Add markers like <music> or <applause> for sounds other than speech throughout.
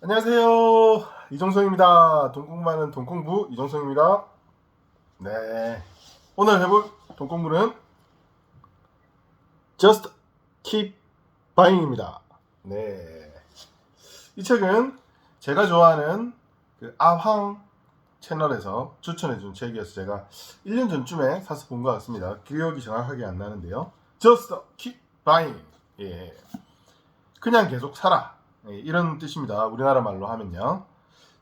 안녕하세요. 이정성입니다. 동공만은 동공부 이정성입니다. 네. 오늘 해볼 동공부는 Just Keep Buying입니다. 네. 이 책은 제가 좋아하는 그 아황 채널에서 추천해준 책이어서 제가 1년 전쯤에 사서 본 것 같습니다. 기억이 정확하게 안 나는데요. Just Keep Buying. 예. 그냥 계속 사라. 예, 이런 뜻입니다. 우리나라 말로 하면요.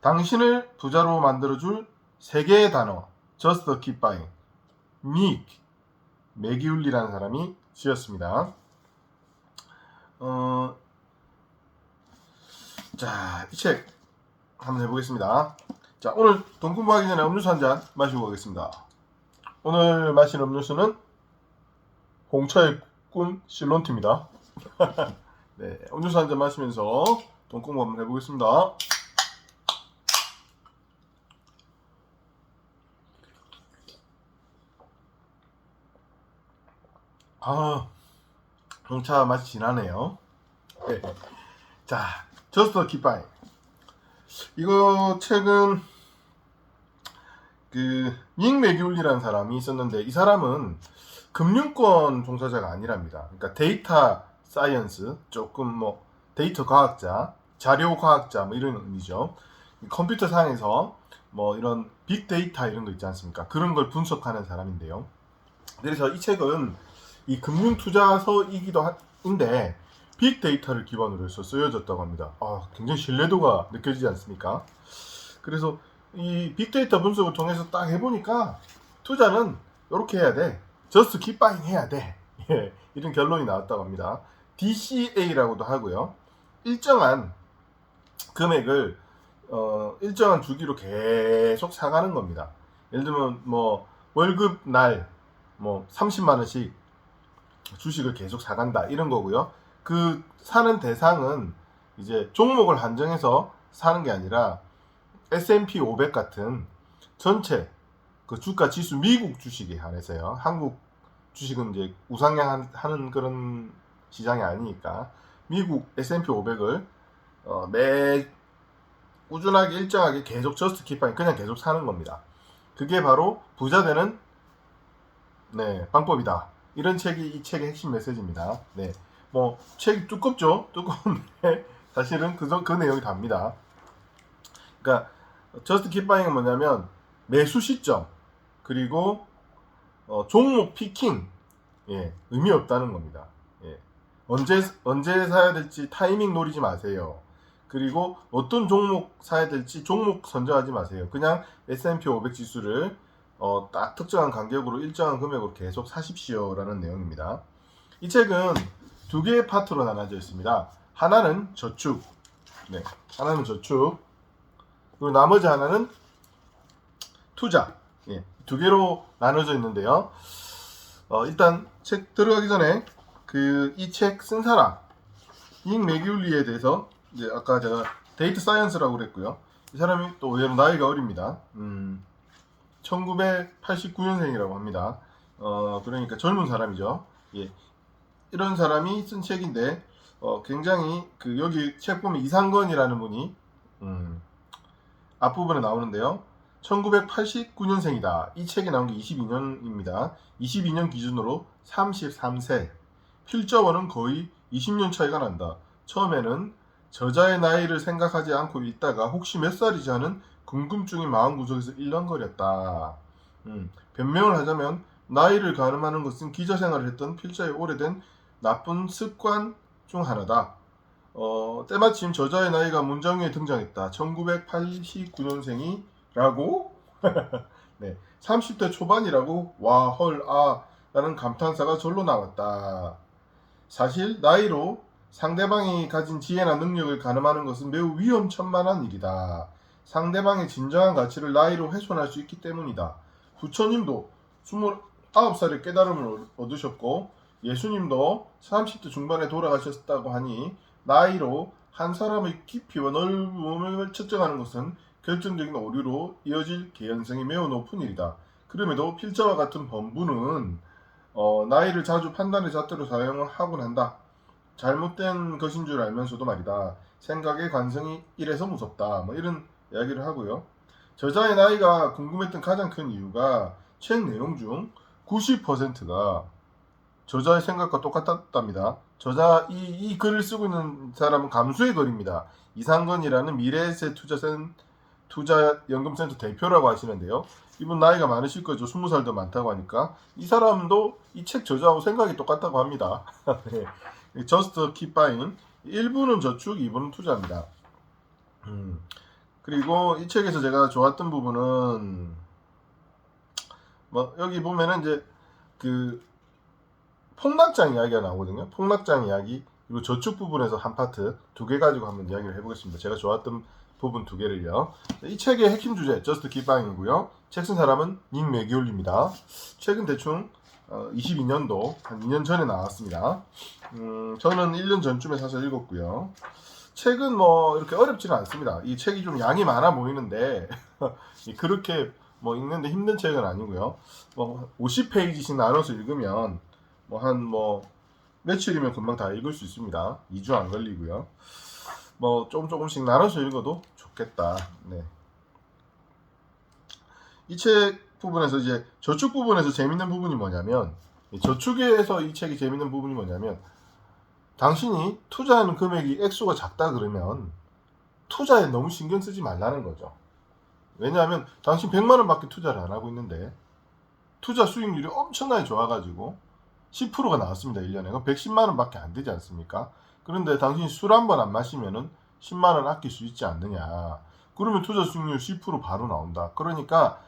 당신을 부자로 만들어줄 세 개의 단어. Just keep buying. 닉. 맥기울리라는 사람이 지었습니다. 어, 자, 이 책 한번 해보겠습니다. 자, 오늘 돈 공부하기 전에 음료수 한 잔 마시고 가겠습니다. 오늘 마실 음료수는 홍차의 꿈 실론티입니다. <laughs> 네, 음료수 한 잔 마시면서 돈 공부 한번 해보겠습니다. 아, 홍차 맛이 진하네요. 네. 자, 저스터 기파이. 이거 책은 그닉 맥기울리라는 사람이 있었는데 이 사람은 금융권 종사자가 아니랍니다. 그러니까 데이터 사이언스 조금 뭐 데이터 과학자, 자료 과학자 뭐 이런 의미죠. 컴퓨터 상에서 뭐 이런 빅데이터 이런 거 있지 않습니까? 그런 걸 분석하는 사람인데요. 그래서 이 책은 이 금융 투자서이기도 한데 빅데이터를 기반으로 해서 쓰여졌다고 합니다. 아, 굉장히 신뢰도가 느껴지지 않습니까? 그래서 이 빅데이터 분석을 통해서 딱 해보니까 투자는 이렇게 해야 돼. 저스트 킵바잉 해야 돼. <laughs> 예, 이런 결론이 나왔다고 합니다. DCA라고도 하고요. 일정한 금액을 어, 일정한 주기로 계속 사가는 겁니다. 예를 들면 뭐 월급 날 뭐 30만 원씩 주식을 계속 사간다 이런 거고요. 그 사는 대상은 이제 종목을 한정해서 사는 게 아니라 S&P 500 같은 전체 그 주가 지수 미국 주식에 한해서요. 한국 주식은 이제 우상향하는 그런 시장이 아니니까 미국 S&P 500을 어, 매 꾸준하게 일정하게 계속 저스트 킵하니 그냥 계속 사는 겁니다. 그게 바로 부자 되는 네, 방법이다. 이런 책이 이 책의 핵심 메시지입니다. 네. 뭐 책이 두껍죠. 두꺼운데 <laughs> 사실은 그, 그 내용이 답니다. 그러니까 저스트 킵바잉은 뭐냐면 매수 시점 그리고 어, 종목 피킹 예, 의미 없다는 겁니다. 예. 언제 언제 사야 될지 타이밍 노리지 마세요. 그리고 어떤 종목 사야 될지 종목 선정하지 마세요. 그냥 S&P 500 지수를 어, 딱 특정한 간격으로 일정한 금액으로 계속 사십시오라는 내용입니다. 이 책은 두 개의 파트로 나눠져 있습니다. 하나는 저축, 네, 하나는 저축, 그리고 나머지 하나는 투자, 예, 두 개로 나눠져 있는데요. 어, 일단 책 들어가기 전에 그 이 책 쓴 사람, 잉 맥기울리에 대해서 이제 아까 제가 데이터 사이언스라고 그랬고요. 이 사람이 또 의외로 나이가 어립니다. 음, 1989년생이라고 합니다. 어, 그러니까 젊은 사람이죠. 예. 이런 사람이 쓴 책인데, 어, 굉장히, 그, 여기 책 보면 이상건이라는 분이, 음, 앞부분에 나오는데요. 1989년생이다. 이 책이 나온 게 22년입니다. 22년 기준으로 33세. 필저원은 거의 20년 차이가 난다. 처음에는 저자의 나이를 생각하지 않고 읽다가 혹시 몇 살이지 하는 궁금증이 마음구석에서 일렁거렸다. 음, 변명을 하자면 나이를 가늠하는 것은 기자 생활을 했던 필자의 오래된 나쁜 습관 중 하나다. 어, 때마침 저자의 나이가 문장 위에 등장했다. 1989년생이라고? <laughs> 네, 30대 초반이라고? 와, 헐, 아, 라는 감탄사가 절로 나왔다. 사실 나이로 상대방이 가진 지혜나 능력을 가늠하는 것은 매우 위험천만한 일이다. 상대방의 진정한 가치를 나이로 훼손할 수 있기 때문이다. 부처님도 29살에 깨달음을 얻으셨고 예수님도 30대 중반에 돌아가셨다고 하니 나이로 한 사람의 깊이와 넓음을 측정하는 것은 결정적인 오류로 이어질 개연성이 매우 높은 일이다. 그럼에도 필자와 같은 범부는 어, 나이를 자주 판단의 잣대로 사용을 하곤 한다. 잘못된 것인 줄 알면서도 말이다. 생각의 관성이 이래서 무섭다. 뭐 이런 이야기를 하고요. 저자의 나이가 궁금했던 가장 큰 이유가 책 내용 중 90%가 저자의 생각과 똑같답니다. 저자 이, 이 글을 쓰고 있는 사람은 감수의 글입니다. 이상건이라는 미래에셋 투자센 투자 연금센터 대표라고 하시는데요. 이분 나이가 많으실 거죠. 20살도 많다고 하니까 이 사람도 이 책 저자하고 생각이 똑같다고 합니다. <laughs> 네. 저스트 킵바인 1부는 저축, 2부는 투자입니다. 음. 그리고 이 책에서 제가 좋았던 부분은 뭐 여기 보면은 이제 그 폭락장 이야기가 나오거든요. 폭락장 이야기 그리고 저축 부분에서 한 파트 두 개 가지고 한번 이야기를 해보겠습니다. 제가 좋았던 부분 두 개를요. 이 책의 핵심 주제 저스트 킵바잉이고요. 책 쓴 사람은 닉 맥기올입니다. 책은 대충 어, 22년도 한 2년 전에 나왔습니다. 음, 저는 1년 전쯤에 사서 읽었고요. 책은 뭐 이렇게 어렵지는 않습니다. 이 책이 좀 양이 많아 보이는데 <laughs> 그렇게 뭐 읽는데 힘든 책은 아니고요. 뭐 50페이지씩 나눠서 읽으면 뭐 한뭐 며칠이면 금방 다 읽을 수 있습니다. 2주 안 걸리고요. 뭐 조금 조금씩 나눠서 읽어도 좋겠다. 네. 이 책 부분에서 이제 저축 부분에서 재밌는 부분이 뭐냐면 이 저축에서 이 책이 재밌는 부분이 뭐냐면 당신이 투자하는 금액이 액수가 작다 그러면 투자에 너무 신경 쓰지 말라는 거죠. 왜냐하면 당신 100만 원밖에 투자를 안 하고 있는데 투자 수익률이 엄청나게 좋아가지고 10%가 나왔습니다. 1년에. 그럼 110만 원밖에 안 되지 않습니까? 그런데 당신이 술 한 번 안 마시면은 10만 원 아낄 수 있지 않느냐. 그러면 투자 수익률 10% 바로 나온다. 그러니까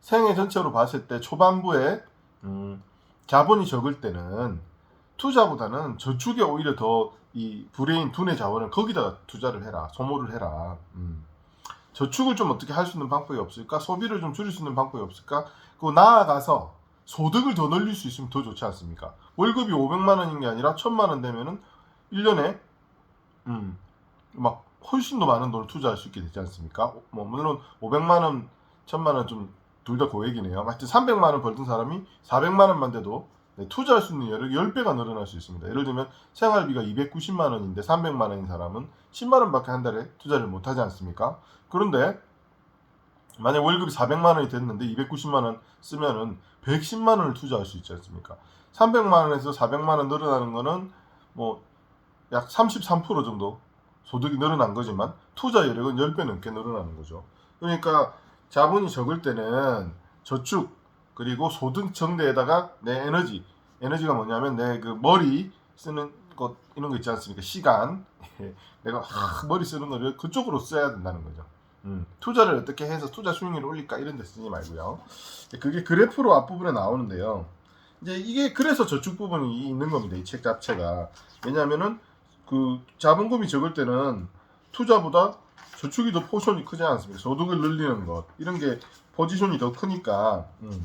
생애 전체로 봤을 때 초반부에 음, 자본이 적을 때는 투자보다는 저축에 오히려 더 이 불해인 두뇌 자원을 거기다가 투자를 해라. 소모를 해라. 음. 저축을 좀 어떻게 할 수 있는 방법이 없을까? 소비를 좀 줄일 수 있는 방법이 없을까? 그리고 나아가서 소득을 더 늘릴 수 있으면 더 좋지 않습니까? 월급이 500만 원인 게 아니라 1000만 원 되면은 1년에 음, 막 훨씬 더 많은 돈을 투자할 수 있게 되지 않습니까? 뭐 물론 500만 원, 1000만 원 좀 둘 다 고액이네요. 하여튼 300만 원 벌던 사람이 400만 원만 돼도 네, 투자할 수 있는 여력이 10배가 늘어날 수 있습니다. 예를 들면 생활비가 290만 원인데 300만 원인 사람은 10만 원밖에 한 달에 투자를 못 하지 않습니까? 그런데 만약 월급이 400만 원이 됐는데 290만 원 쓰면은 110만 원을 투자할 수 있지 않습니까? 300만 원에서 400만 원 늘어나는 거는 뭐 약 33% 정도 소득이 늘어난 거지만 투자 여력은 10배 넘게 늘어나는 거죠. 그러니까 자본이 적을 때는 저축 그리고 소득 정대에다가 내 에너지 에너지가 뭐냐면 내 그 머리 쓰는 것 이런 거 있지 않습니까? 시간 <laughs> 내가 하, 머리 쓰는 거를 그쪽으로 써야 된다는 거죠. 음, 투자를 어떻게 해서 투자 수익률을 올릴까 이런 데 쓰지 말고요. 그게 그래프로 앞부분에 나오는데요. 이제 이게 그래서 저축 부분이 있는 겁니다. 이 책 자체가. 왜냐하면은 그 자본금이 적을 때는 투자보다 저축이 더 포션이 크지 않습니까? 소득을 늘리는 것 이런 게 포지션이 더 크니까 음,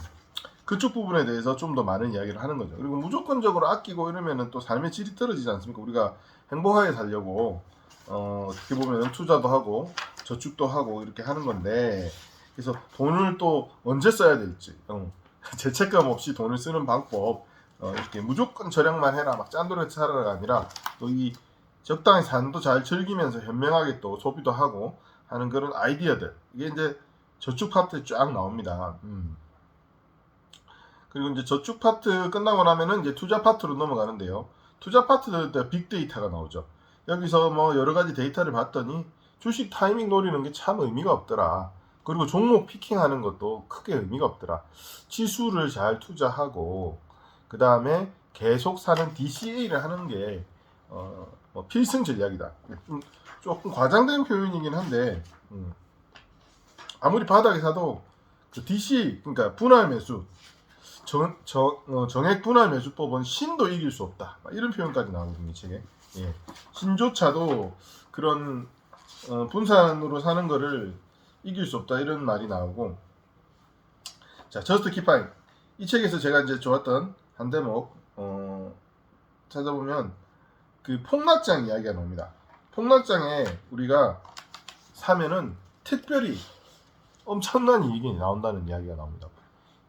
그쪽 부분에 대해서 좀 더 많은 이야기를 하는 거죠. 그리고 무조건적으로 아끼고 이러면은 또 삶의 질이 떨어지지 않습니까? 우리가 행복하게 살려고 어, 어떻게 보면 투자도 하고 저축도 하고 이렇게 하는 건데 그래서 돈을 또 언제 써야 될지 어, <laughs> 죄책감 없이 돈을 쓰는 방법 어, 이렇게 무조건 절약만 해라 막 짠돌이 살아가 아니라 또이 적당히 삶도 잘 즐기면서 현명하게 또 소비도 하고 하는 그런 아이디어들 이게 이제 저축 파트에 쫙 나옵니다. 음. 그리고 이제 저축 파트 끝나고 나면은 이제 투자 파트로 넘어가는데요. 투자 파트는 빅데이터가 나오죠. 여기서 뭐 여러 가지 데이터를 봤더니 주식 타이밍 노리는 게 참 의미가 없더라. 그리고 종목 피킹하는 것도 크게 의미가 없더라. 지수를 잘 투자하고 그 다음에 계속 사는 DCA를 하는 게 어, 뭐 필승 전략이다. 좀 조금 과장된 표현이긴 한데 음. 아무리 바닥에 사도 그 DC 그러니까 분할 매수 정, 정, 어, 정액 분할 매수법은 신도 이길 수 없다. 막 이런 표현까지 나오거든요, 이 책에. 예. 신조차도 그런 어, 분산으로 사는 거를 이길 수 없다 이런 말이 나오고 자 저스트 키파인 이 책에서 제가 이제 좋았던 한 대목 어, 찾아보면 그 폭락장 이야기가 나옵니다. 폭락장에 우리가 사면은 특별히 엄청난 이익이 나온다는 이야기가 나옵니다.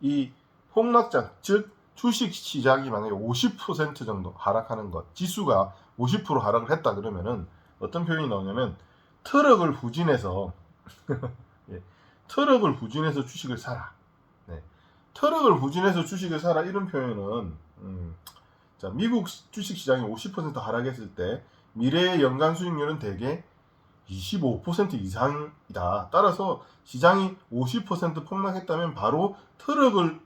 이 폭락장 즉 주식 시장이 만약에 50% 정도 하락하는 것 지수가 50% 하락을 했다 그러면은 어떤 표현이 나오냐면 트럭을 후진해서 <laughs> 예, 트럭을 후진해서 주식을 사라. 네. 트럭을 후진해서 주식을 사라 이런 표현은 음, 자, 미국 주식 시장이 50% 하락했을 때 미래의 연간 수익률은 대개 25% 이상이다. 따라서 시장이 50% 폭락했다면 바로 트럭을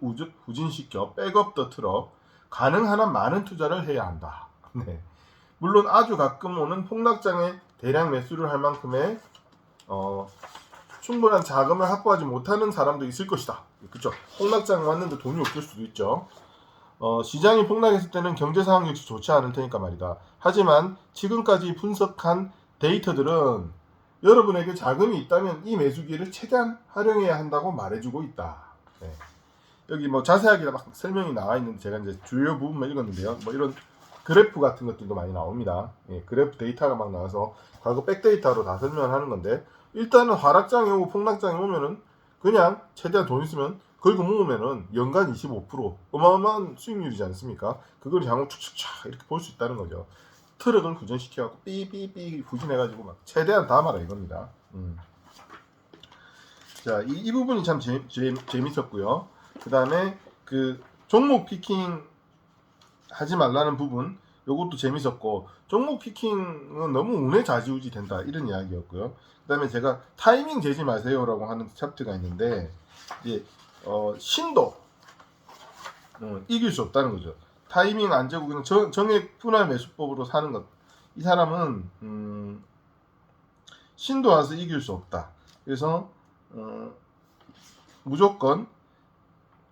후진시켜 백업 더 트럭 가능한 한 많은 투자를 해야 한다. <laughs> 네. 물론 아주 가끔 오는 폭락장에 대량 매수를 할 만큼의 어, 충분한 자금을 확보하지 못하는 사람도 있을 것이다. 그렇죠. 폭락장 왔는데 돈이 없을 수도 있죠. 어, 시장이 폭락했을 때는 경제 상황 역시 좋지 않을 테니까 말이다. 하지만 지금까지 분석한 데이터들은 여러분에게 자금이 있다면 이 매수기를 최대한 활용해야 한다고 말해주고 있다. 네. 여기 뭐 자세하게 막 설명이 나와 있는데 제가 이제 주요 부분만 읽었는데요. 뭐 이런 그래프 같은 것들도 많이 나옵니다. 예, 그래프 데이터가 막 나와서 과거 백데이터로 다 설명을 하는 건데 일단은 하락장이 오고 폭락장이 오면은 그냥 최대한 돈 있으면 걸고 모으면은 연간 25% 어마어마한 수익률이지 않습니까? 그걸 장을 축축착 이렇게 볼 수 있다는 거죠. 트럭을 후진시켜갖고 삐삐삐 후진해가지고 막 최대한 담아라 이겁니다. 음. 자, 이, 이 부분이 참 재, 재, 재밌었고요. 그 다음에 그 종목 피킹 하지 말라는 부분 요것도 재밌었고 종목 피킹은 너무 운에 좌지우지 된다 이런 이야기였고요. 그 다음에 제가 타이밍 재지 마세요라고 하는 챕터가 있는데 이제 어, 신도 어, 이길 수 없다는 거죠. 타이밍 안 재고 그냥 정, 정액 분할 매수법으로 사는 것. 이 사람은 음, 신도 와서 이길 수 없다. 그래서 어, 무조건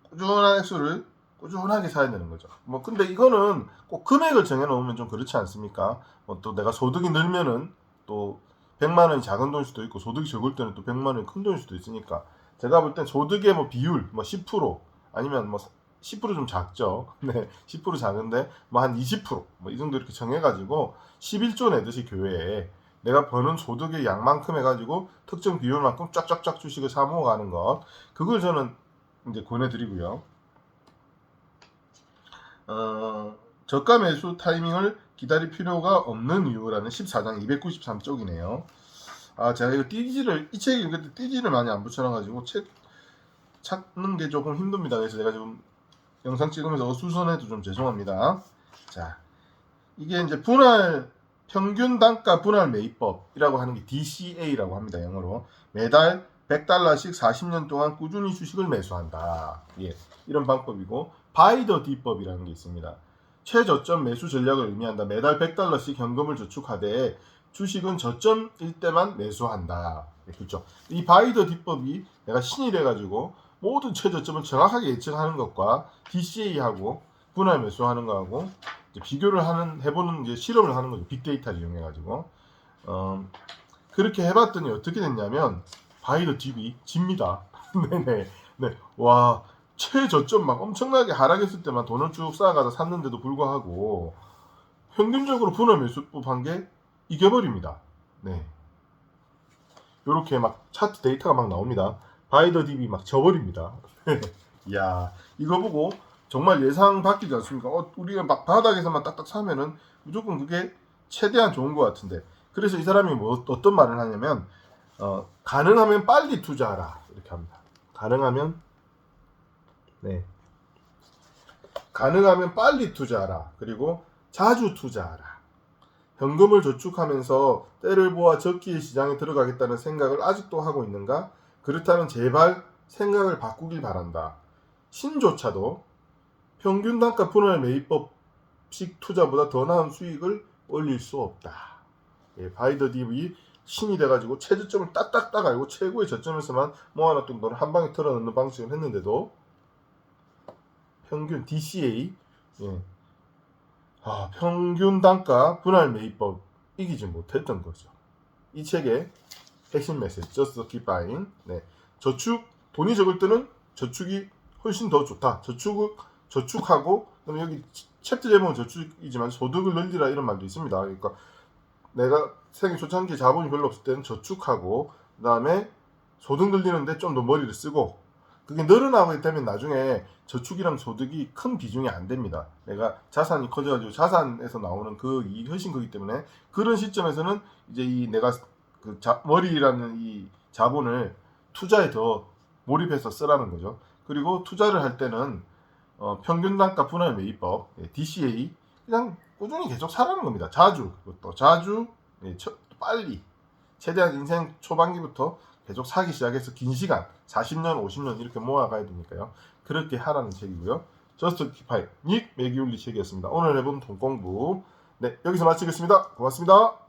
꾸준한 액수를 꾸준하게 사야 되는 거죠. 뭐 근데 이거는 꼭 금액을 정해놓으면 좀 그렇지 않습니까? 뭐 또 내가 소득이 늘면은 또 100만 원이 작은 돈일 수도 있고 소득이 적을 때는 또 100만 원이 큰 돈일 수도 있으니까 제가 볼 땐 소득의 뭐 비율 뭐 10% 아니면 뭐 10%좀 작죠. <laughs> 네, 10% 작은데 뭐 한 20%뭐 이 정도 이렇게 정해가지고 11조 내듯이 교회에 내가 버는 소득의 양만큼 해가지고 특정 비율만큼 쫙쫙쫙 주식을 사 모아가는 것 그걸 저는 이제 권해드리고요. 어, 저가 매수 타이밍을 기다릴 필요가 없는 이유라는 14장 293쪽이네요. 아, 제가 이거 띠지를, 이 책 읽을 때 띠지를 많이 안 붙여놔가지고 책 찾는 게 조금 힘듭니다. 그래서 제가 지금 영상 찍으면서 어수선해도 좀 죄송합니다. 자, 이게 이제 분할, 평균 단가 분할 매입법이라고 하는 게 DCA라고 합니다. 영어로. 매달 100달러씩 40년 동안 꾸준히 주식을 매수한다. 예, 이런 방법이고, 바이더 D법이라는 게 있습니다. 최저점 매수 전략을 의미한다. 매달 100달러씩 현금을 저축하되 주식은 저점일 때만 매수한다. 예, 그렇죠. 이 바이더 D법이 내가 신이 돼가지고 모든 최저점을 정확하게 예측하는 것과 DCA하고 분할 매수하는 거하고 비교를 하는 해보는 이제 실험을 하는 거죠. 빅데이터를 이용해가지고 어, 그렇게 해봤더니 어떻게 됐냐면 바이더 딥이 집니다. 네네 <laughs> 네. 와 최저점 막 엄청나게 하락했을 때만 돈을 쭉 쌓아가다 샀는데도 불구하고 평균적으로 분할 매수법 한게 이겨버립니다. 네. 요렇게 막 차트 데이터가 막 나옵니다. 바이더 딥이 막 져버립니다. <laughs> 이야, 이거 보고 정말 예상 바뀌지 않습니까? 어, 우리가 막 바닥에서만 딱딱 사면은 무조건 그게 최대한 좋은 것 같은데. 그래서 이 사람이 뭐 어떤 말을 하냐면, 어, 가능하면 빨리 투자하라. 이렇게 합니다. 가능하면, 네. 가능하면 빨리 투자하라. 그리고 자주 투자하라. 현금을 저축하면서 때를 보아 적기의 시장에 들어가겠다는 생각을 아직도 하고 있는가? 그렇다면 제발 생각을 바꾸길 바란다. 신조차도 평균 단가 분할 매입법식 투자보다 더 나은 수익을 올릴 수 없다. 예, 바이더 딥이 신이 돼가지고 최저점을 딱딱딱 알고 최고의 저점에서만 모아놨던 돈을 한 방에 털어넣는 방식을 했는데도 평균 DCA 예, 아, 평균 단가 분할 매입법 이기지 못했던 거죠. 이 책의 핵심 메시지, just keep buying. 네. 저축, 돈이 적을 때는 저축이 훨씬 더 좋다. 저축을, 저축하고, 그다음에 여기 챕터 제목은 저축이지만 소득을 늘리라 이런 말도 있습니다. 그러니까 내가 생애 초창기에 자본이 별로 없을 때는 저축하고, 그 다음에 소득 늘리는데 좀 더 머리를 쓰고, 그게 늘어나게 되면 나중에 저축이랑 소득이 큰 비중이 안 됩니다. 내가 자산이 커져가지고 자산에서 나오는 그 이익이 훨씬 크기 때문에 그런 시점에서는 이제 이 내가 그 자, 머리라는 이 자본을 투자에 더 몰입해서 쓰라는 거죠. 그리고 투자를 할 때는 어, 평균 단가 분할 매입법 예, DCA 그냥 꾸준히 계속 사라는 겁니다. 자주 그것도 자주 예, 처- 빨리 최대한 인생 초반기부터 계속 사기 시작해서 긴 시간 40년 50년 이렇게 모아가야 되니까요. 그렇게 하라는 책이고요. 저스트 키파이 닉 매기울리 책이었습니다. 오늘 해본 돈 공부 네 여기서 마치겠습니다. 고맙습니다.